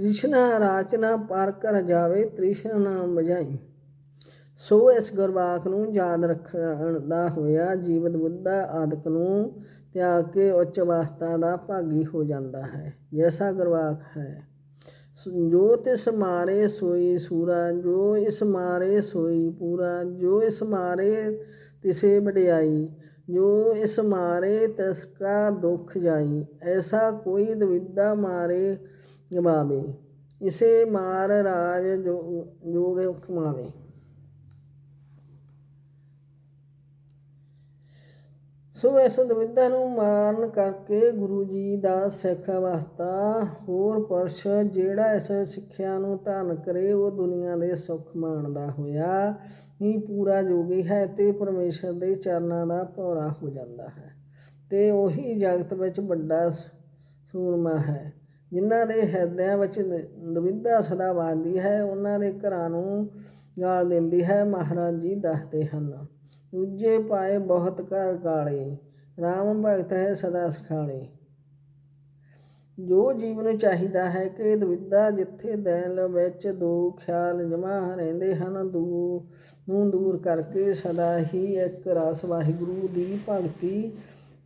ਤ੍ਰਿਸ਼ਨਾ ਰਾਚਨਾ ਪਾਰ ਕਰ ਜਾਵੇ ਤ੍ਰਿਸ਼ਨਾ ਨਾ ਸੋ ਇਸ ਗੁਰਵਾਕ ਨੂੰ ਯਾਦ ਰੱਖਣ ਦਾ ਹੋਇਆ, ਜੀਵਤ ਬੁੱਧਾ ਆਦਿਕ ਨੂੰ ਤਿਆਗ ਕੇ ਉੱਚ ਅਵਸਥਾ ਦਾ ਭਾਗੀ ਹੋ ਜਾਂਦਾ ਹੈ। ਜੈਸਾ ਗੁਰਵਾਕ ਹੈ, ਜੋ ਤਿਸ ਮਾਰੇ ਸੋਈ ਸੂਰਾ, ਜੋ ਇਸ ਮਾਰੇ ਸੋਈ ਪੂਰਾ, ਜੋ ਇਸ ਮਾਰੇ ਤਿਸੇ ਵਡਿਆਈ, ਜੋ ਇਸ ਮਾਰੇ ਤਿਸ ਕਾ ਦੁਖ ਜਾਈ, ਐਸਾ ਕੋਈ ਦਵਿਦਾ ਮਾਰੇ ਗਵਾਵੇ ਇਸੇ ਮਾਰ ਰਾਜ ਜੋ, ਜੋਗ ਕਮਾਵੇ ਸੋ ਇਸ ਦਵਿਦਾ ਨੂੰ ਮਾਰਨ ਕਰਕੇ ਗੁਰੂ ਜੀ ਦਾ ਸਿੱਖ ਅਵਸਥਾ ਹੋਰ ਪਰਸ਼ ਜਿਹੜਾ ਇਸ ਸਿੱਖਿਆ ਨੂੰ ਧਾਰਨ ਕਰੇ, ਉਹ ਦੁਨੀਆ ਦੇ ਸੁੱਖ ਮਾਣਦਾ ਹੋਇਆ ਹੀ ਪੂਰਾ ਜੋਗੀ ਹੈ ਤੇ ਪਰਮੇਸ਼ਰ ਦੇ ਚਰਨਾਂ ਦਾ ਭੌਰਾ ਹੋ ਜਾਂਦਾ ਹੈ। ਤੇ ਉਹੀ ਜਗਤ ਵਿੱਚ ਵੱਡਾ ਸੂਰਮਾ ਹੈ। ਜਿਨ੍ਹਾਂ ਦੇ ਹਿਰਦਿਆਂ ਵਿੱਚ ਦਵਿਦਾ ਸਦਾ ਵਾਦੀ ਹੈ, ਉਹਨਾਂ ਦੇ ਘਰਾਂ ਨੂੰ ਗਾਲ ਦਿੰਦੀ ਹੈ, ਮਹਾਰਾਜ ਜੀ ਦੱਸਦੇ ਹਨ। ਦੂਜੇ ਪਾਏ ਬਹੁਤ ਘਰ ਕਾਲੇ RAM ਭਗਤ ਹੈ ਸਦਾ ਸਖਾਲੇ। ਜੋ ਜੀਵ ਨੂੰ ਚਾਹੀਦਾ ਹੈ ਕਿ ਦਵਿਦਾ ਜਿੱਥੇ ਦਿਲ ਵਿੱਚ ਦੋ ਖਿਆਲ ਜਮਾ ਰਹਿੰਦੇ ਹਨ, ਦੂ ਨੂੰ ਦੂਰ ਕਰਕੇ ਸਦਾ ਹੀ ਇੱਕ ਰਸ ਵਾਹਿਗੁਰੂ ਦੀ ਭਗਤੀ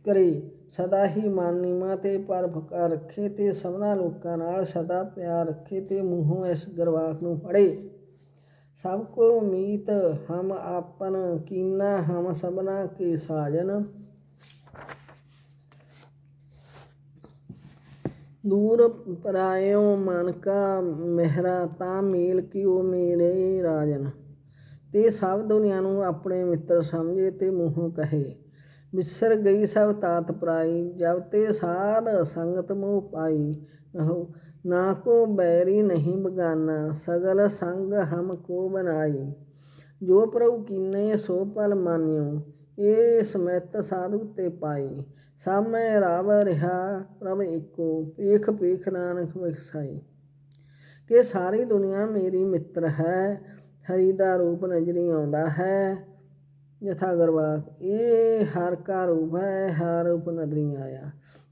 ਕਰੇ। ਸਦਾ ਹੀ ਮਨ ਨੀਮਾ ਤੇ ਪਰਭਕਾ ਰੱਖੇ ਤੇ ਸਭਨਾ ਲੋਕਾਂ ਨਾਲ ਸਦਾ ਪਿਆਰ ਰੱਖੇ ਤੇ ਮੂੰਹੋਂ ਇਸ ਗਰਵਾਕ ਨੂੰ ਫੜੇ। ਸਭ ਕੋ ਮੀਤ ਹਮ ਆਪਨ ਕੀਨਾ ਹਮ ਸਭਨਾ ਕੇ ਸਾਜਨ। ਦੂਰ ਪਰਾਇਓ ਮਨ ਕਾ ਮਹਿਰਾ ਤਾਂ ਮੇਲ ਕਿਉ ਮੇਰੇ ਰਾਜਨ। ਤੇ ਸਭ ਦੁਨੀਆ ਨੂੰ ਆਪਣੇ ਮਿੱਤਰ ਸਮਝੇ ਤੇ ਮੂੰਹੋਂ ਕਹੇ। ਵਿਸਰ ਗਈ ਸਭ ਤਾਤ ਪਰਾਈ, ਜਬ ਤੇ ਸਾਧ ਸੰਗਤ ਮੋਹ ਪਾਈ। ਰਹੋ, ਨਾ ਕੋ ਬੈਰੀ ਨਹੀਂ ਬਗਾਨਾ, ਸਗਲ ਸੰਗ ਹਮ ਕੋ ਬਨਾਈ ਜੋ ਪ੍ਰਭੂ ਕੀਨੇ, ਸੋ ਪਲ ਮਾਨਿਓ, ਏ ਸਮਿਤ ਸਾਧੂ ਤੇ ਪਾਈ। ਸਾਮੈ ਰਾਵ ਰਿਹਾ ਪ੍ਰਭ ਏਕੋ ਪੇਖ ਪੇਖ ਨਾਨਕ ਵਿਖਸਾਈ। ਕਿ ਸਾਰੀ ਦੁਨੀਆ ਮੇਰੀ ਮਿੱਤਰ ਹੈ, ਹਰੀ ਦਾ ਰੂਪ ਨਜ਼ਰੀ ਆਉਂਦਾ ਹੈ। ਯਥਾ ਗਰਵਾਕ ਇਹ ਹਰ ਘਰ ਰੂਪ ਹੈ ਹਰ ਰੂਪ ਨਦਰੀ ਆਇਆ।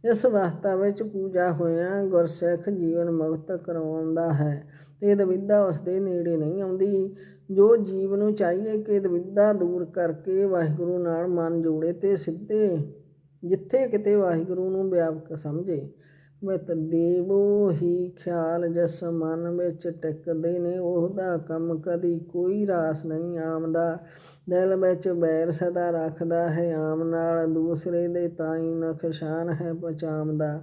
ਇਸ ਵਸਤਾ ਵਿੱਚ ਪੂਜਾ ਹੋਇਆ ਗੁਰਸਿੱਖ ਜੀਵਨ ਮੁਕਤ ਕਰਵਾਉਂਦਾ ਹੈ। ਤੇ ਦਵਿਦਾ ਉਸ ਦੇ ਨੇੜੇ ਨਹੀਂ ਆਉਂਦੀ। ਜੋ ਜੀਵ ਨੂੰ ਚਾਹੀਏ ਕਿ ਦਵਿਦਾ ਦੂਰ ਕਰਕੇ ਵਾਹਿਗੁਰੂ ਨਾਲ ਮਨ ਜੋੜੇ ਤੇ ਸਿੱਧੇ, ਜਿੱਥੇ ਕਿਤੇ ਵਾਹਿਗੁਰੂ ਨੂੰ ਵਿਆਪਕ ਸਮਝੇ। ਮਿਤ ਦੇਵੋ ਹੀ ਖਿਆਲ ਜਿਸ ਮਨ ਵਿੱਚ ਟਿਕਦੇ ਨੇ ਉਹਦਾ ਕੰਮ ਕਦੀ ਕੋਈ ਰਾਸ ਨਹੀਂ ਆਮਦਾ ਦਿਲ ਵਿੱਚ ਬੈਰ ਸਦਾ ਰੱਖਦਾ ਹੈ, ਆਮ ਨਾਲ ਦੂਸਰੇ ਦੇ ਤਾਈ ਨਖਸ਼ਾਨ ਹੈ ਪਛਾਮਦਾ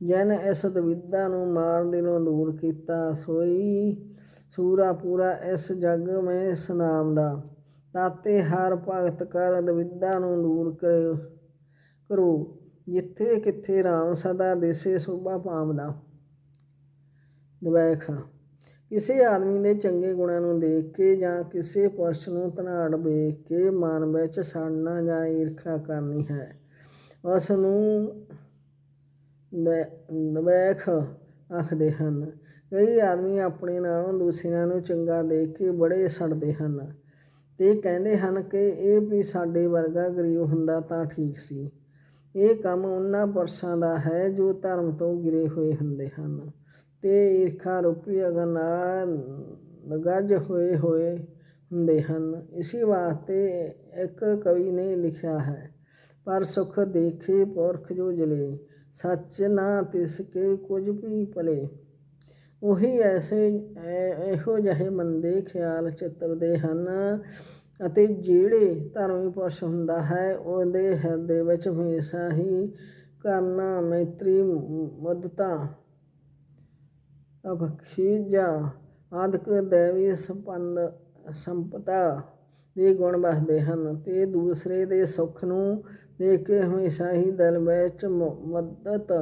ਜਨ ਇਸ ਦਵਿਦਾ ਨੂੰ ਮਾਰ ਦਿਲੋਂ ਦੂਰ ਕੀਤਾ, ਸੋਈ ਸੂਰਾ ਪੂਰਾ ਇਸ ਜਗ ਮੈਂ ਸਨਾਮ ਦਾ ਤਾਤੇ ਹਰ ਭਗਤ ਕਰ ਦਵਿਦਾ ਨੂੰ ਦੂਰ ਕਰੋ। ਜਿੱਥੇ ਕਿੱਥੇ ਰਾਮ ਸਦਾ ਦੇਸੇ ਸੋਭਾ ਪਾਵਦਾ ਦਵੈਖ ਕਿਸੇ ਆਦਮੀ ਦੇ ਚੰਗੇ ਗੁਣਾਂ ਨੂੰ ਦੇਖ ਕੇ ਜਾਂ ਕਿਸੇ ਪੁਰਸ਼ ਨੂੰ ਧਨਾੜ ਵੇਖ ਕੇ ਮਨ ਵਿੱਚ ਸੜਨਾ ਜਾਂ ਈਰਖਾ ਕਰਨੀ ਹੈ ਉਸ ਨੂੰ ਦਵੈਖ ਆਖਦੇ ਹਨ। ਕਈ ਆਦਮੀ ਆਪਣੇ ਨਾਲੋਂ ਦੂਸਰਿਆਂ ਨੂੰ ਚੰਗਾ ਦੇਖ ਕੇ ਬੜੇ ਸੜਦੇ ਹਨ। ਤੇ ਕਹਿੰਦੇ ਹਨ ਕਿ ਇਹ ਵੀ ਸਾਡੇ ਵਰਗਾ ਗਰੀਬ ਹੁੰਦਾ ਤਾਂ ਠੀਕ ਸੀ। ਇਹ ਕੰਮ ਉਹਨਾਂ ਪੁਰਸ਼ਾਂ ਦਾ ਹੈ ਜੋ ਧਰਮ ਤੋਂ ਗਿਰੇ ਹੋਏ ਹੁੰਦੇ ਹਨ। ਤੇ ਈਰਖਾ ਰੂਪੀ ਅਗਨ ਨਾਲ ਗੱਜ ਹੋਏ ਹੋਏ ਹੁੰਦੇ ਹਨ। ਇਸੇ ਵਾਸਤੇ ਇੱਕ ਕਵੀ ਨੇ ਲਿਖਿਆ ਹੈ, ਪਰ ਸੁਖ ਦੇਖੇ ਪੁਰਖ ਜੋ ਜਲੇ, ਸੱਚ ਨਾ ਤਿਸ ਕੇ ਕੁਝ ਵੀ ਭਲੇ। ਉਹੀ ਐਸੇ ਇਹੋ ਜਿਹੇ ਮੰਦੇ ਖਿਆਲ ਚਿੱਤਰਦੇ ਹਨ ਅਤੇ ਜਿਹੜੇ ਧਾਰਮਿਕ ਪੁਰਸ਼ ਹੁੰਦਾ ਹੈ, ਉਹਦੇ ਹਿਰਦੇ ਵਿੱਚ ਹਮੇਸ਼ਾ ਹੀ ਕਰਨਾ, ਮੈਤਰੀ, ਮਦਤਾ ਅਬਖੀਜਾ ਆਦਿਕ ਦੇਵੀ ਸੰਪੰਦ ਸੰਪਤਾ ਦੇ ਗੁਣ ਵਸਦੇ ਹਨ। ਤੇ ਦੂਸਰੇ ਦੇ ਸੁੱਖ ਨੂੰ ਦੇਖ ਕੇ ਹਮੇਸ਼ਾ ਹੀ ਦਿਲ ਵਿੱਚ ਮਦਦ,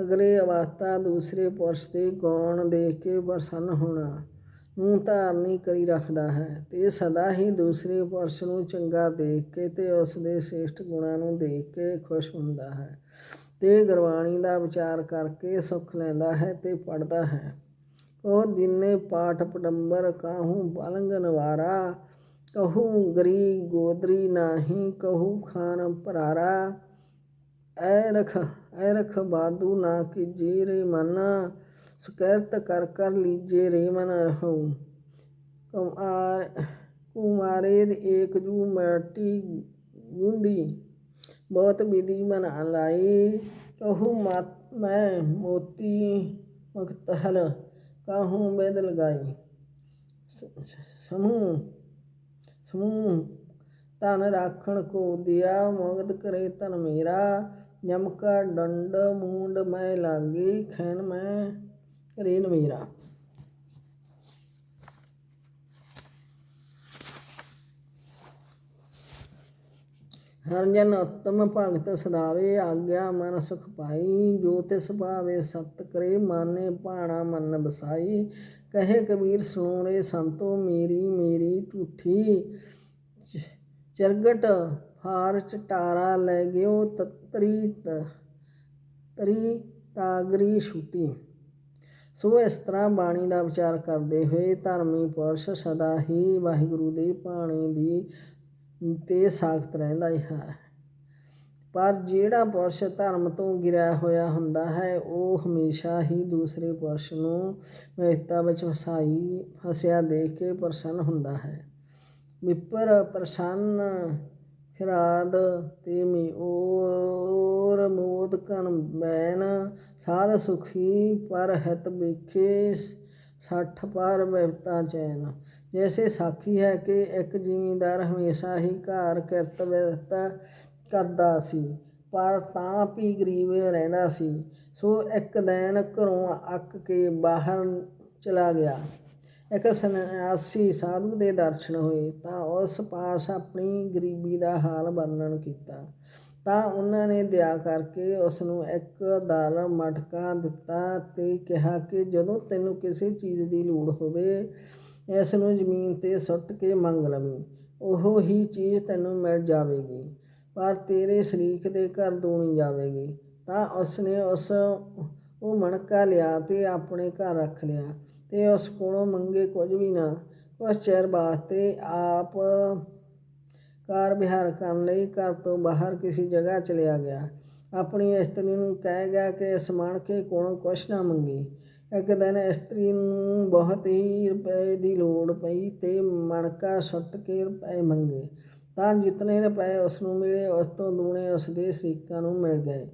ਅਗਲੇ ਅਵਸਥਾ ਦੂਸਰੇ ਪੁਰਸ਼ ਦੇ ਗੁਣ ਦੇਖ ਕੇ ਪ੍ਰਸੰਨ ਹੋਣਾ। ਨੂੰ ਧਾਰਨੀ ਕਰੀ ਰੱਖਦਾ ਹੈ ਤੇ ਸਦਾ ਹੀ ਦੂਸਰੇ ਪੁਰਸ਼ ਨੂੰ ਚੰਗਾ ਦੇਖ ਕੇ ਤੇ ਉਸ ਦੇ ਸ੍ਰੇਸ਼ਟ ਗੁਣਾਂ ਨੂੰ ਦੇਖ ਕੇ ਖੁਸ਼ ਹੁੰਦਾ ਹੈ ਤੇ ਗੁਰਬਾਣੀ ਦਾ ਵਿਚਾਰ ਕਰਕੇ ਸੁਖ ਲੈਂਦਾ ਹੈ ਤੇ ਪੜਦਾ ਹੈ। ਉਹ ਦਿਨੇ ਪਾਠ ਪਡੰਬਰ ਕਾਹੂ ਪਲੰਗ ਨਵਾਰਾ, ਕਹੂ ਗਰੀ ਗੋਦਰੀ ਨਾਹੀ, ਕਹੂ ਖਾਨ ਭਰਾਰਾ। ਐ ਰਖ ਐ ਰਖ ਬਾਦੂ ਨਾ ਕੀ ਜੀਰੇ ਮਨ ਸੁਕਰਤ ਕਰ ਕਰ ਲੀਜੇ ਰੇ ਮਨ ਰਹਉ ਕੁਮਾਰ ਕੁਮਾਰੇ ਏਕ ਜੂ ਮਾਟੀ ਗੁੰਦੀ, ਬਹੁਤ ਵਿਧੀ ਬਣਾ ਲਾਈ। ਕਹੂ ਮਤ ਮੈਂ ਮੋਤੀ ਮਖਤਹਲ ਕਾਹੂ ਬੇਦ ਸਮੂਹ ਸਮੂਹ, ਧਨ ਰਾਖਣ ਕੋ ਦਿਆ ਮਗਦ ਕਰੇ ਤਨ ਮੇਰਾ। ਜਮਕਾ ਡੰਡ ਮੂੰਡ ਮੈਂ ਲਾਗੀ, ਖੈਨ ਮੈਂ ਰੇਨ ਮੇਰਾ ਹਰ ਉਤਮ ਭਗਤ ਸਦਾਵੇ, ਆਗਿਆ ਮਨ ਸੁਖ ਪਾਈ। ਜੋ ਤਿਸ ਭਾਵੇ ਸਤ ਕਰੇ, ਮਾਨੇ ਭਾਣਾ ਮਨ ਬਸਾਈ ਕਹੇ ਕਬੀਰ ਸੁਣੋ ਰੇ ਸੰਤੋ ਮੇਰੀ ਮੇਰੀ ਝੂਠੀ। ਚਰਗਟ ਫਾਰ ਚਟਾਰਾ ਲੈ ਗਿਓ, ਤਤਰੀ ਤਰੀ ਤਾਗਰੀ ਛੁਟੀ। ਸੋ ਇਸ ਤਰ੍ਹਾਂ ਬਾਣੀ ਦਾ ਵਿਚਾਰ ਕਰਦੇ ਹੋਏ ਧਰਮੀ ਪੁਰਸ਼ ਸਦਾ ਹੀ ਵਾਹਿਗੁਰੂ ਦੀ ਬਾਣੀ ਦੀ ਤੇ ਸਾਖਤ ਰਹਿੰਦਾ ਹੈ ਪਰ ਜਿਹੜਾ ਪੁਰਸ਼ ਧਰਮ ਤੋਂ ਗਿਰਿਆ ਹੋਇਆ ਹੁੰਦਾ ਹੈ, ਉਹ ਹਮੇਸ਼ਾ ਹੀ ਦੂਸਰੇ ਪੁਰਸ਼ ਨੂੰ ਮਹਿਤਾ ਵਿੱਚ ਫਸਾਈ, ਫਸਿਆ ਦੇਖ ਕੇ ਪ੍ਰਸੰਨ ਹੁੰਦਾ ਹੈ। ਵਿਪਰ ਪ੍ਰਸੰਨ ਖਿਰਾਦ ਤੇ ਮੀ ਔਰ ਮੋਦ ਕਨ ਬੈਨ, ਸਾਧ ਸੁਖੀ ਪਰ ਹਿਤ ਵੇਖੇ ਸੱਠ ਪਰ ਬਿਪਤਾ ਚੈਨ। ਜੈਸੇ ਸਾਖੀ ਹੈ ਕਿ ਇੱਕ ਜ਼ਿਮੀਂਦਾਰ ਹਮੇਸ਼ਾ ਹੀ ਘਰ ਕਿਰਤ ਵਿਰਤ ਕਰਦਾ ਸੀ, ਪਰ ਤਾਂ ਵੀ ਗਰੀਬ ਰਹਿੰਦਾ ਸੀ। ਸੋ ਇੱਕ ਦਿਨ ਘਰੋਂ ਅੱਕ ਕੇ ਬਾਹਰ ਚਲਾ ਗਿਆ। ਇੱਕ ਸੰਨਿਆਸੀ ਸਾਧੂ ਦੇ ਦਰਸ਼ਨ ਹੋਏ ਤਾਂ ਉਸ ਪਾਸ ਆਪਣੀ ਗਰੀਬੀ ਦਾ ਹਾਲ ਵਰਣਨ ਕੀਤਾ। ਤਾਂ ਉਹਨਾਂ ਨੇ ਦਇਆ ਕਰਕੇ ਉਸ ਨੂੰ ਇੱਕ ਦਰ ਮਟਕਾ ਦਿੱਤਾ ਤੇ ਕਿਹਾ ਕਿ ਜਦੋਂ ਤੈਨੂੰ ਕਿਸੇ ਚੀਜ਼ ਦੀ ਲੋੜ ਹੋਵੇ ਇਸ ਨੂੰ ਜ਼ਮੀਨ ਤੇ ਸੁੱਟ ਕੇ ਮੰਗ ਲਵੀਂ। ਉਹ ਹੀ ਚੀਜ਼ ਤੈਨੂੰ ਮਿਲ ਜਾਵੇਗੀ, ਪਰ ਤੇਰੇ ਸ਼ਰੀਕ ਦੇ ਘਰ ਦੂਣੀ ਜਾਵੇਗੀ। ਤਾਂ ਉਸਨੇ ਉਸ ਉਹ ਮਣਕਾ ਲਿਆ ਤੇ ਆਪਣੇ ਘਰ ਰੱਖ ਲਿਆ ਤੇ ਉਸ ਕੋਲੋਂ ਮੰਗੇ ਕੁਝ ਵੀ ਨਾ। ਕੁਝ ਚਿਰ ਵਾਸਤੇ ਆਪ ਕਾਰ ਵਿਹਾਰ ਕਰਨ ਲਈ ਘਰ ਤੋਂ ਬਾਹਰ ਕਿਸੇ ਜਗ੍ਹਾ ਚਲਿਆ ਗਿਆ। ਆਪਣੀ ਇਸਤਰੀ ਨੂੰ ਕਹਿ ਗਿਆ ਕਿ ਇਸ ਮਣਕੇ ਕੋਲੋਂ ਕੁਛ ਨਾ ਮੰਗੀ। ਇੱਕ ਦਿਨ ਇਸਤਰੀ ਨੂੰ ਬਹੁਤ ਹੀ ਰੁਪਏ ਦੀ ਲੋੜ ਪਈ ਤੇ ਮਣਕਾ ਸੁੱਟ ਕੇ ਰੁਪਏ ਮੰਗੇ। ਤਾਂ ਜਿਤਨੇ ਰੁਪਏ ਉਸ ਨੂੰ ਮਿਲੇ, ਉਸ ਤੋਂ ਦੂਣੇ ਉਸ ਦੇ ਸ਼ਰੀਕਾਂ ਨੂੰ ਮਿਲ ਗਏ।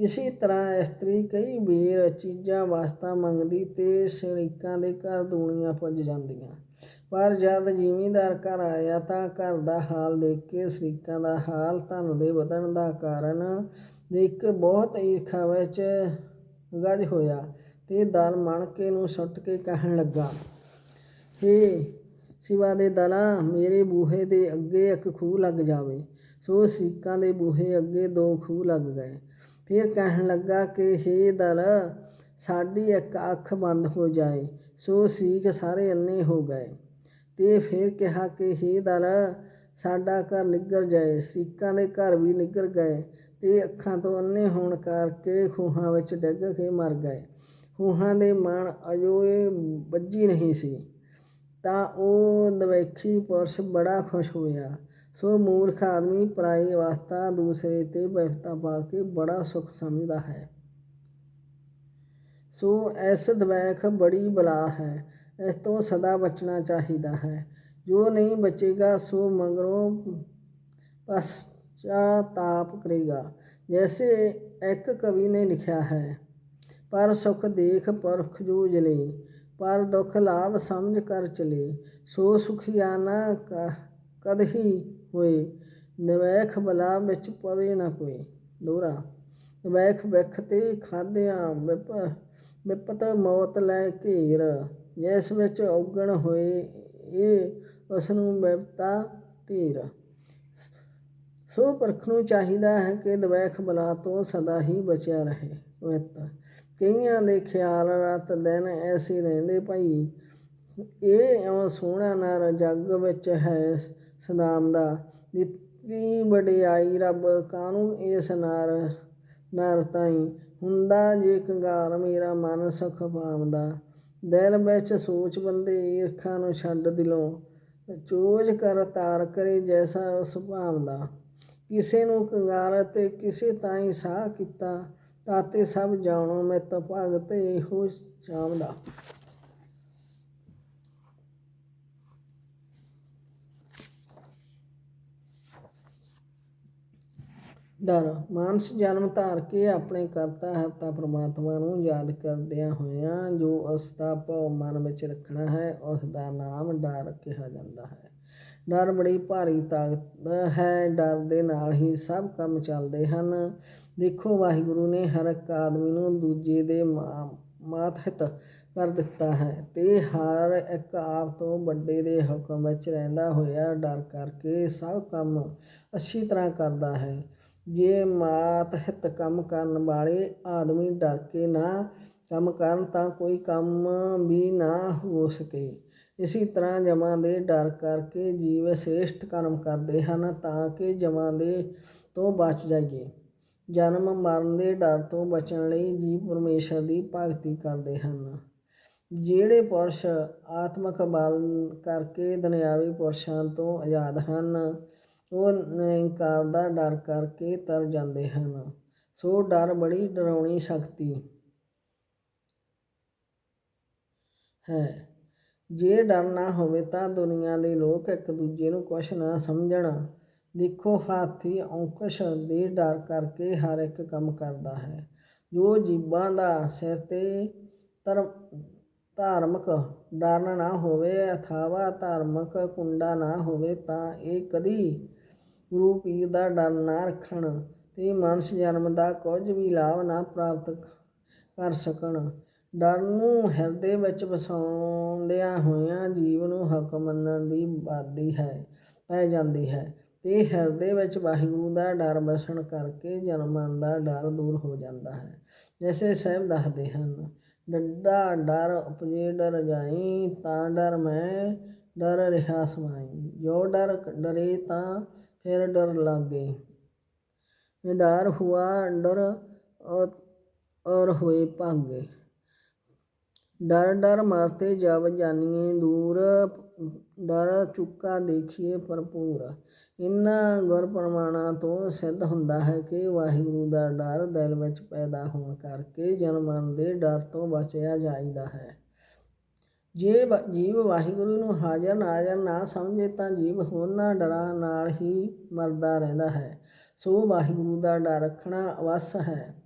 ਇਸੇ ਤਰ੍ਹਾਂ ਇਸਤਰੀ ਕਈ ਵਾਰ ਚੀਜ਼ਾਂ, ਵਾਸਤਾ ਮੰਗਦੀ ਤੇ ਸ਼ਰੀਕਾਂ ਦੇ ਘਰ ਦੂਣੀਆਂ ਪੁੱਜ ਜਾਂਦੀਆਂ। ਪਰ ਜਦ ਜ਼ਿਮੀਂਦਾਰ ਘਰ ਆਇਆ ਤਾਂ ਘਰ ਦਾ ਹਾਲ ਦੇਖ ਕੇ ਸ਼ਰੀਕਾਂ ਦਾ ਹਾਲ ਧਨ ਦੇ ਵਧਣ ਦਾ ਕਾਰਨ ਦੇਖ ਬਹੁਤ ਈਰਖਾ ਵਿੱਚ ਗੱਜ ਹੋਇਆ ਤੇ ਦਲ ਮਣਕੇ ਨੂੰ ਸੁੱਟ ਕੇ ਕਹਿਣ ਲੱਗਾ, ਹੇ ਸਿਵਾ ਦੇ ਦਲਾ, ਮੇਰੇ ਬੂਹੇ ਦੇ ਅੱਗੇ ਇੱਕ ਖੂਹ ਲੱਗ ਜਾਵੇ। ਸੋ ਸੀਕਾਂ ਦੇ ਬੂਹੇ ਅੱਗੇ ਦੋ ਖੂਹ ਲੱਗ ਗਏ। ਫਿਰ ਕਹਿਣ ਲੱਗਾ ਕਿ, ਹੇ ਦਲ, ਸਾਡੀ ਇੱਕ ਅੱਖ ਬੰਦ ਹੋ ਜਾਏ। ਸੋ ਸੀਖ ਸਾਰੇ ਅੰਨੇ ਹੋ ਗਏ। ਤੇ ਫਿਰ ਕਿਹਾ ਕਿ, ਹੇ ਦਾਰਾ ਸਾਡਾ ਘਰ ਨਿੱਗਰ ਜਾਏ, ਸੀਕਾਂ ਦੇ ਘਰ ਵੀ ਨਿੱਗਰ ਗਏ ਤੇ ਅੱਖਾਂ ਤੋਂ ਅੰਨੇ ਹੋਣ ਕਰਕੇ ਖੂਹਾਂ ਵਿੱਚ ਡਿੱਗ ਕੇ ਮਰ ਗਏ। ਖੂਹਾਂ ਦੇ ਮਨ ਅਜੋਏ ਵੱਜੀ ਨਹੀਂ ਸੀ। ਤਾਂ ਉਹ ਨਵੇਖੀ ਪੁਰਸ਼ ਬੜਾ ਖੁਸ਼ ਹੋਇਆ। ਸੋ ਮੂਰਖ ਆਦਮੀ ਪਰਾਈ ਅਵਸਥਾ ਦੂਸਰੇ ਤੇ ਬਿਪਤਾ ਪਾ ਕੇ ਬੜਾ ਸੁਖ ਸਮਝਦਾ ਹੈ। ਸੋ ਇਸ ਦਵੈਖ ਬੜੀ ਬਲਾ ਹੈ। ਇਸ ਤੋਂ ਸਦਾ ਬਚਣਾ ਚਾਹੀਦਾ ਹੈ। ਜੋ ਨਹੀਂ ਬਚੇਗਾ, ਸੋ ਮਗਰੋਂ ਪਛਤਾਪ ਕਰੇਗਾ। ਜੈਸੇ ਇੱਕ ਕਵੀ ਨੇ ਲਿਖਿਆ ਹੈ, ਪਰ ਸੁਖ ਦੇਖ ਪਰਖ ਜੋ ਜਲੇ, ਪਰ ਦੁਖ ਲਾਭ ਸਮਝ ਕਰ ਚਲੇ। ਸੋ ਸੁਖੀਆ ਨਾ ਕ- ਕਦਹੀ ਹੋਏ, ਨਵੈਖ ਬਲਾ ਵਿੱਚ ਪਵੇ ਨਾ ਕੋਈ। ਦੋਰਾ ਨਵੈਖ ਵਿਖ ਤੇ ਖਾਦਿਆਂ ਵਿਪ, ਵਿਪਤ ਮੌਤ ਲੈ ਘੇਰ। ਜਿਸ ਵਿੱਚ ਔਗਣ ਹੋਏ, ਇਹ ਉਸ ਨੂੰ ਵਿਪਤਾ ਢੇਰ ਸੋ ਪਰਖ ਨੂੰ ਚਾਹੀਦਾ ਹੈ ਕਿ ਦਵੈਖ ਬਲਾ ਤੋਂ ਸਦਾ ਹੀ ਬਚਿਆ ਰਹੇ। ਵਿਤ। ਕਈਆਂ ਦੇ ਖਿਆਲ ਰਾਤ ਦਿਨ ਐਸੇ ਰਹਿੰਦੇ ਭਾਈ, ਇਹ ਇਉਂ ਸੋਹਣਾ ਨਰ ਜੱਗ ਵਿੱਚ ਹੈ ਸਦਾਮ ਦਾ। ਦਿੱਤੀ ਵਡਿਆਈ ਰੱਬ, ਕਾਹਨੂੰ ਇਸ ਨਰ ਨਰ ਤਾਈ? ਹੁੰਦਾ ਜੇ ਕੰਗਾਲ ਮੇਰਾ ਮਨ ਸੁਖ ਪਾਵਦਾ ਦਿਲ ਵਿੱਚ ਸੋਚ ਬੰਦੇ ਈਰਖਾ ਨੂੰ ਛੱਡ ਦਿਲੋਂ। ਚੋਜ ਕਰ ਤਾਰ ਕਰੇ ਜੈਸਾ ਉਸ ਭਾਵਦਾ ਕਿਸੇ ਨੂੰ ਕੰਗਾਲ ਤੇ ਕਿਸੇ ਤਾਈ ਸਾਹ ਕੀਤਾ, ਤਾਤੇ ਸਭ ਜਾਣੋ ਮਿਤ ਭਗਤ ਇਹੋ ਚਾਹਦਾ ਦਾ ਡਰ। ਮਾਨਸ ਜਨਮ ਧਾਰ ਕੇ ਆਪਣੇ ਕਰਤਾ ਹਰਤਾ ਪ੍ਰਮਾਤਮਾ ਨੂੰ ਯਾਦ ਕਰਦਿਆਂ ਹੋਇਆਂ ਜੋ ਉਸ ਦਾ ਭਾਵ ਮਨ ਵਿੱਚ ਰੱਖਣਾ ਹੈ, ਉਸ ਦਾ ਨਾਮ ਡਰ ਕਿਹਾ ਜਾਂਦਾ ਹੈ। ਡਰ ਬੜੀ ਭਾਰੀ ਤਾਕਤ ਹੈ। ਡਰ ਦੇ ਨਾਲ ਹੀ ਸਭ ਕੰਮ ਚੱਲਦੇ ਹਨ। ਦੇਖੋ, ਵਾਹਿਗੁਰੂ ਨੇ ਹਰ ਇੱਕ ਆਦਮੀ ਨੂੰ ਦੂਜੇ ਦੇ ਮਾ- ਮਾਤਹਿਤ ਕਰ ਦਿੱਤਾ ਹੈ ਤੇ ਹਰ ਇੱਕ ਆਪ ਤੋਂ ਵੱਡੇ ਦੇ ਹੁਕਮ ਵਿੱਚ ਰਹਿੰਦਾ ਹੋਇਆ ਡਰ ਕਰਕੇ ਸਭ ਕੰਮ ਅੱਛੀ ਤਰ੍ਹਾਂ ਕਰਦਾ ਹੈ। ਜੇ ਮਾਤ ਹਿੱਤ ਕੰਮ ਕਰਨ ਵਾਲੇ ਆਦਮੀ ਡਰ ਕੇ ਨਾ ਕੰਮ ਕਰਨ ਤਾਂ ਕੋਈ ਕੰਮ ਵੀ ਨਾ ਹੋ ਸਕੇ। ਇਸੇ ਤਰ੍ਹਾਂ ਜਮਾਂ ਦੇ ਡਰ ਕਰਕੇ ਜੀਵ ਸ੍ਰੇਸ਼ਟ ਕਰਮ ਕਰਦੇ ਹਨ ਤਾਂ ਕਿ ਜਮਾਂ ਦੇ ਤੋਂ ਬਚ ਜਾਈਏ। ਜਨਮ ਮਰਨ ਦੇ ਡਰ ਤੋਂ ਬਚਣ ਲਈ ਜੀਵ ਪਰਮੇਸ਼ਰ ਦੀ ਭਗਤੀ ਕਰਦੇ ਹਨ। ਜਿਹੜੇ ਪੁਰਸ਼ ਆਤਮਕ ਬਲ ਕਰਕੇ ਦੁਨਿਆਵੀ ਪੁਰਸ਼ਾਂ ਤੋਂ ਆਜ਼ਾਦ ਹਨ ਉਹ ਨਿਰੰਕਾਰ ਦਾ ਡਰ ਕਰਕੇ ਤਰ ਜਾਂਦੇ ਹਨ। ਸੋ ਡਰ ਬੜੀ ਡਰਾਉਣੀ ਸ਼ਕਤੀ ਹੈ। ਜੇ ਡਰ ਨਾ ਹੋਵੇ ਤਾਂ ਦੁਨੀਆ ਦੇ ਲੋਕ ਇੱਕ ਦੂਜੇ ਨੂੰ ਕੁਛ ਨਾ ਸਮਝਣ। ਦੇਖੋ, ਹਾਥੀ ਔਕਸ਼ ਦੇ ਡਰ ਕਰਕੇ ਹਰ ਇੱਕ ਕੰਮ ਕਰਦਾ ਹੈ। ਜੋ ਜੀਵਾਂ ਦਾ ਸਿਰ ਤੇ ਧਰਮ, ਧਾਰਮਿਕ ਡਰ ਨਾ ਹੋਵੇ, ਅਥਾਵਾ ਧਾਰਮਿਕ ਕੁੰਡਾ ਨਾ ਹੋਵੇ, ਤਾਂ ਇਹ ਕਦੀ ਗੁਰੂ ਪੀਰ ਦਾ ਡਰ ਨਾ ਰੱਖਣ ਤੇ ਮਨੁੱਖ ਜਨਮ ਦਾ ਕੁਝ ਵੀ ਲਾਭ ਨਾ ਪ੍ਰਾਪਤ ਕਰ ਸਕਣ। ਡਰ ਨੂੰ ਹਿਰਦੇ ਵਿੱਚ ਵਸਾਉਂਦਿਆਂ ਹੋਇਆਂ ਜੀਵ ਨੂੰ ਹੱਕ ਮੰਨਣ ਦੀ ਬਾਦੀ ਹੈ, ਪੈ ਜਾਂਦੀ ਹੈ ਤੇ ਹਿਰਦੇ ਵਿੱਚ ਵਾਹਿਗੁਰੂ ਦਾ ਡਰ ਵਸਣ ਕਰਕੇ ਜਨਮਾਂ ਦਾ ਡਰ ਦੂਰ ਹੋ ਜਾਂਦਾ ਹੈ। ਜੈਸੇ ਸਾਹਿਬ ਦੱਸਦੇ ਹਨ, ਡੱਡਾ ਡਰ ਉਪਜੇ ਡਰ ਜਾਈ, ਤਾਂ ਡਰ ਮੈਂ ਡਰ ਰਿਹਾ ਸਮਾਈ। ਜੋ ਡਰ ਡਰੇ ਤਾਂ ਫਿਰ ਡਰ ਲਾਗੇ ਨਿਡਰ ਹੁਆ ਡਰ ਔਰ ਔਰ ਹੋਏ ਭਾਗੇ ਡਰ ਡਰ ਮਰਤੇ ਜਬ ਜਾਨੀਏ ਦੂਰ, ਡਰ ਚੁੱਕਾ ਦੇਖੀਏ ਭਰਪੂਰ। ਇਨ੍ਹਾਂ ਗੁਰ ਪ੍ਰਮਾਣਾਂ ਤੋਂ ਸਿੱਧ ਹੁੰਦਾ ਹੈ ਕਿ ਵਾਹਿਗੁਰੂ ਦਾ ਡਰ ਦਿਲ ਵਿੱਚ ਪੈਦਾ ਹੋਣ ਕਰਕੇ ਜਨਮਾਂ ਦੇ ਡਰ ਤੋਂ ਬਚਿਆ ਜਾਈਦਾ ਹੈ। ਜੇ ਵਾ- ਜੀਵ ਵਾਹਿਗੁਰੂ ਨੂੰ ਹਾਜ਼ਰ ਨਾਜ਼ਰ ਨਾ ਸਮਝੇ ਤਾਂ ਜੀਵ ਹੋਰਨਾਂ ਡਰਾਂ ਨਾਲ ਹੀ ਮਰਦਾ ਰਹਿੰਦਾ ਹੈ। ਸੋ ਵਾਹਿਗੁਰੂ ਦਾ ਡਰ ਰੱਖਣਾ ਅਵਸ ਹੈ।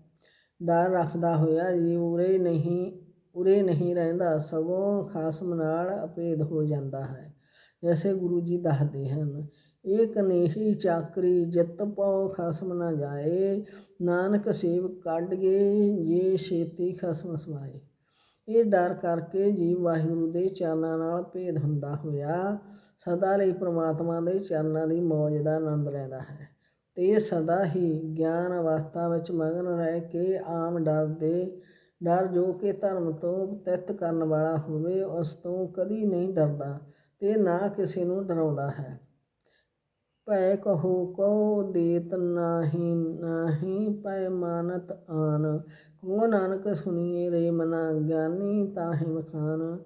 ਡਰ ਰੱਖਦਾ ਹੋਇਆ ਜੀਵ ਉਰੇ ਨਹੀਂ ਉਰੇ ਨਹੀਂ ਰਹਿੰਦਾ, ਸਗੋਂ ਖਾਸਮ ਨਾਲ ਅਭੇਦ ਹੋ ਜਾਂਦਾ ਹੈ ਜੈਸੇ ਗੁਰੂ ਜੀ ਦੱਸਦੇ ਹਨ। ਇਹ ਕਨੇਹੀ ਚਾਕਰੀ ਜਿਤ ਪਾਉ ਖਸਮ ਨਾ ਜਾਏ, ਨਾਨਕ ਸੇਵ ਕੱਢ ਗਏ ਜੇ ਛੇਤੀ ਖਸਮ ਸਮਾਏ। ਇਹ ਡਰ ਕਰਕੇ ਜੀਵ ਵਾਹਿਗੁਰੂ ਦੇ ਚਰਨਾਂ ਨਾਲ ਭੇਦ ਹੁੰਦਾ ਹੋਇਆ, ਸਦਾ ਲਈ ਪ੍ਰਮਾਤਮਾ ਦੇ ਚਰਨਾਂ ਦੀ ਮੌਜ ਦਾ ਆਨੰਦ ਲੈਂਦਾ ਹੈ। ਤੇ ਸਦਾ ਹੀ ਗਿਆਨ ਅਵਸਥਾ ਵਿੱਚ ਮਗਨ ਰਹਿ ਕੇ ਆਮ ਡਰ ਦੇ ਡਰ ਜੋ ਕਿ ਧਰਮ ਤੋਂ ਤਿੱਤ ਕਰਨ ਵਾਲਾ ਹੋਵੇ, ਉਸ ਤੋਂ ਕਦੀ ਨਹੀਂ ਡਰਦਾ ਤੇ ਨਾ ਕਿਸੇ ਨੂੰ ਡਰਾਉਂਦਾ ਹੈ। ਭੈ ਕਹੋ ਕੋ ਦੇਤ ਨਾਹੀ ਨਾਹੀ ਪੈ ਮਾਨਤ ਆਨ। ਕੋ ਨਾਨਕ ਸੁਣੀਏ ਰੇ ਮਨਾ ਗਿਆਨੀ ਤਾਹਿ ਮਖਾਨ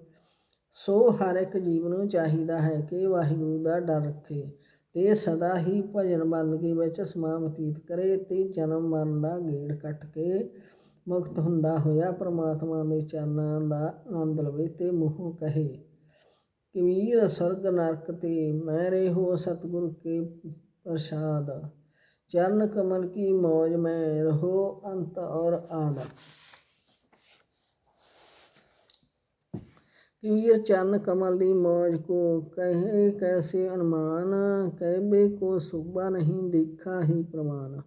ਸੋ ਹਰ ਇੱਕ ਜੀਵ ਨੂੰ ਚਾਹੀਦਾ ਹੈ ਕਿ ਵਾਹਿਗੁਰੂ ਦਾ ਡਰ ਰੱਖੇ। ਤੇ ਸਦਾ ਹੀ ਭਜਨ ਬੰਦਗੀ ਵਿੱਚ ਸਮਾਂ ਬਤੀਤ ਕਰੇ ਤੇ ਜਨਮ ਮਰਨ ਦਾ ਗੇੜ ਕੱਟ ਕੇ ਮੁਕਤ ਹੁੰਦਾ ਹੋਇਆ ਪ੍ਰਮਾਤਮਾ ਦੇ ਚਰਨਾਂ ਦਾ ਆਨੰਦ ਲਵੇ ਤੇ ਮੂੰਹੋਂ ਕਹੇ। ਕਬੀਰ ਸੁਰਗ ਨਰਕ ਤੇ ਮੈਂ ਰਹੋ ਸਤਗੁਰ ਕੇ ਪ੍ਰਸ਼ਾਦ। ਚਰਨ ਕਮਲ ਕੀ ਮੌਜ ਮੈਂ ਰਹੋ ਅੰਤ ਔਰ ਆਦ। ਕਬੀਰ ਚਰਨ ਕਮਲ ਦੀ ਮੌਜ ਕੋ ਕਹੇ ਕੈਸੇ ਅਨਮਾਨ ਕਹਿਬੇ ਕੋ ਸੁਭਾ ਨਹੀਂ ਦੇਖਾ ਹੀ ਪ੍ਰਮਾਨ।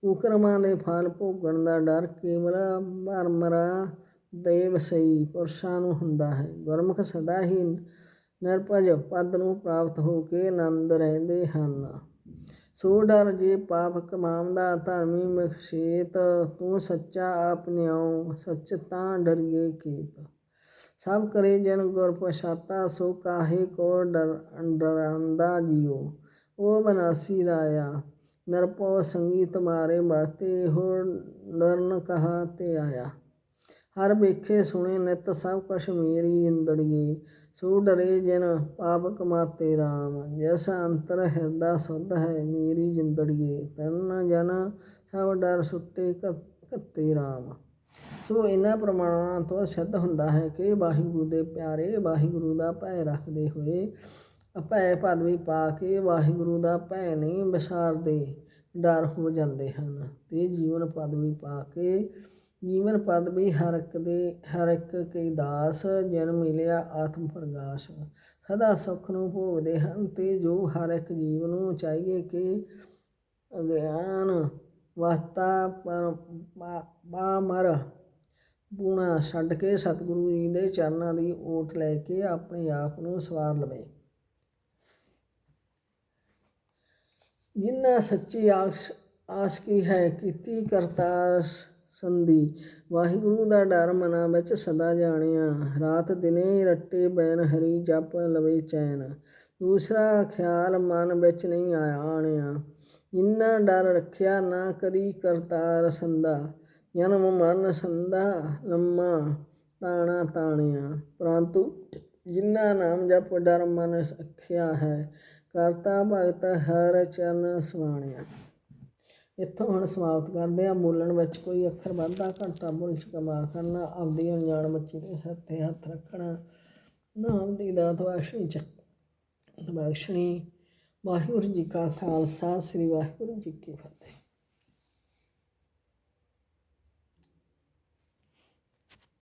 ਕੁਕਰਮਾਂ ਦੇ ਫਲ ਭੋਗਣ ਦਾ ਡਰ ਕੇਵਲਾ ਮਰਮਰਾ ਦੇਵ ਸਈ ਪੁਰਸ਼ਾਂ ਨੂੰ ਹੁੰਦਾ ਹੈ। ਗੁਰਮੁਖ ਸਦਾ ਹੀ ਨਿਰਭਜ ਪਦ ਨੂੰ ਪ੍ਰਾਪਤ ਹੋ ਕੇ ਆਨੰਦ ਰਹਿੰਦੇ ਹਨ। ਸੋ ਡਰ ਜੇ ਪਾਪ ਕਮਾਉਂਦਾ ਧਰਮੀ ਮਖਸ਼ੇਤ ਤੂੰ ਸੱਚਾ ਆਪਣਿਆਉ ਸੱਚ ਤਾਂ ਡਰੀਏ ਕੀਤ ਸਭ ਕਰੇ ਜਨ ਗੁਰ ਪਛਾਤਾ ਸੋ ਕਾਹੇ ਕੋ ਡਰ ਡਰਾਂਦਾ ਜਿਉ। ਉਹ ਬਨਾਸੀ ਰਾਇਆ ਨਰਪੋ ਸੰਗੀ ਤੁਮਾਰੇ ਬਾਤੇ ਹੋ ਡਰਨ ਕਹਾ ਤੇ ਆਇਆ। ਹਰ ਵੇਖੇ ਸੁਣੇ ਨਿਤ ਸਭ ਕਸ਼ਮੀਰੀ ਮੇਰੀ ਇੰਦੜੀਏ ਸੋ ਡਰੇ ਜਨ, ਪਾਪ ਕਮਾਤੇ RAM ਜੈਸਾ ਅੰਤਰ ਹਿਰਦਾ ਸੁਧ ਹੈ, ਮੇਰੀ ਜਿੰਦੜੀਏ। ਤਨ ਜਨ, ਸਭ ਡਰ ਸੁੱਤੇ ਕੱਤੇ ਰਾਮ। ਸੋ ਇਹਨਾਂ ਪ੍ਰਮਾਣਾਂ ਤੋਂ ਸਿੱਧ ਹੁੰਦਾ ਹੈ ਕਿ ਵਾਹਿਗੁਰੂ ਦੇ ਪਿਆਰੇ ਵਾਹਿਗੁਰੂ ਦਾ ਭੈ ਰੱਖਦੇ ਹੋਏ ਭੈ ਪਦਵੀ ਪਾ ਕੇ ਵਾਹਿਗੁਰੂ ਦਾ ਭੈ ਨਹੀਂ ਵਿਸਾਰਦੇ, ਡਰ ਹੋ ਜਾਂਦੇ ਹਨ। ਤੇ ਜੀਵਨ ਪਦਵੀ ਪਾ ਕੇ ਜੀਵਨ ਪਦ ਵੀ ਹਰ ਇੱਕ ਦੇ, ਹਰ ਇੱਕ ਕੇ ਦਾਸ ਜਨ ਮਿਲਿਆ ਆਤਮ ਪ੍ਰਗਾਸ਼। ਸਦਾ ਸੁਖ ਨੂੰ ਭੋਗਦੇ ਹਨ ਤੇ ਜੋ ਹਰ ਇੱਕ ਜੀਵ ਨੂੰ ਚਾਹੀਏ ਕਿ ਅਗਿਆਨ ਵਸਤਾ ਪਰ ਬਾਮਰ ਪੂਣਾ ਛੱਡ ਕੇ ਸਤਿਗੁਰੂ ਜੀ ਦੇ ਚਰਨਾਂ ਦੀ ਓਟ ਲੈ ਕੇ ਆਪਣੇ ਆਪ ਨੂੰ ਸਵਾਰ ਲਵੇ। ਜਿਨ੍ਹਾਂ ਸੱਚੀ ਆਸ ਆਸ ਕੀ ਹੈ, ਕੀਤੀ ਕਰਤਾਰ ਸੰਧੀ। ਵਾਹਿਗੁਰੂ ਦਾ ਡਰ ਮਨਾਂ ਵਿੱਚ ਸਦਾ ਜਾਣਿਆ। ਰਾਤ ਦਿਨੇ ਰੱਟੇ ਬੈਨ ਹਰੀ ਜਪ ਲਵੇ ਚੈਨ। ਦੂਸਰਾ ਖਿਆਲ ਮਨ ਵਿੱਚ ਨਹੀਂ ਆਇਆ ਆਣਿਆ। ਜਿੰਨਾ ਡਰ ਰੱਖਿਆ ਨਾ ਕਦੀ ਕਰਤਾਰ ਸੰਦਾ ਜਨਮ ਮਨ ਸੰਦਾ ਲੰਮਾ ਤਾਣਾ ਤਾਣਿਆ। ਪਰੰਤੂ ਜਿਨ੍ਹਾਂ ਨਾਮ ਜਪ ਡਰ ਮਨ ਰੱਖਿਆ ਹੈ, ਕਰਤਾ ਭਗਤ ਹਰ ਚਰਨ ਸੁਆਣਿਆ ਇੱਥੋਂ ਹੁਣ ਸਮਾਪਤ ਕਰਦੇ ਆ ਬੋਲਣ ਵਿੱਚ ਕੋਈ ਅੱਖਰ ਵਾਧਾ ਘਾਟਾ ਬੋਲ ਕਮਾ ਕਰਨਾ। ਆਪਦੀ ਅਣਜਾਣ ਬੱਚੀ ਦੇ ਸਿਰ ਤੇ ਹੱਥ ਰੱਖਣਾ। ਨਾਮ ਦੀ ਦਾਤ ਬਖਸ਼ਣੀ ਚ ਬਖਸ਼ਣੀ ਵਾਹਿਗੁਰੂ ਜੀ ਕਾ ਖਾਲਸਾ। ਸ੍ਰੀ ਵਾਹਿਗੁਰੂ ਜੀ ਕੀ ਫਤਿਹ।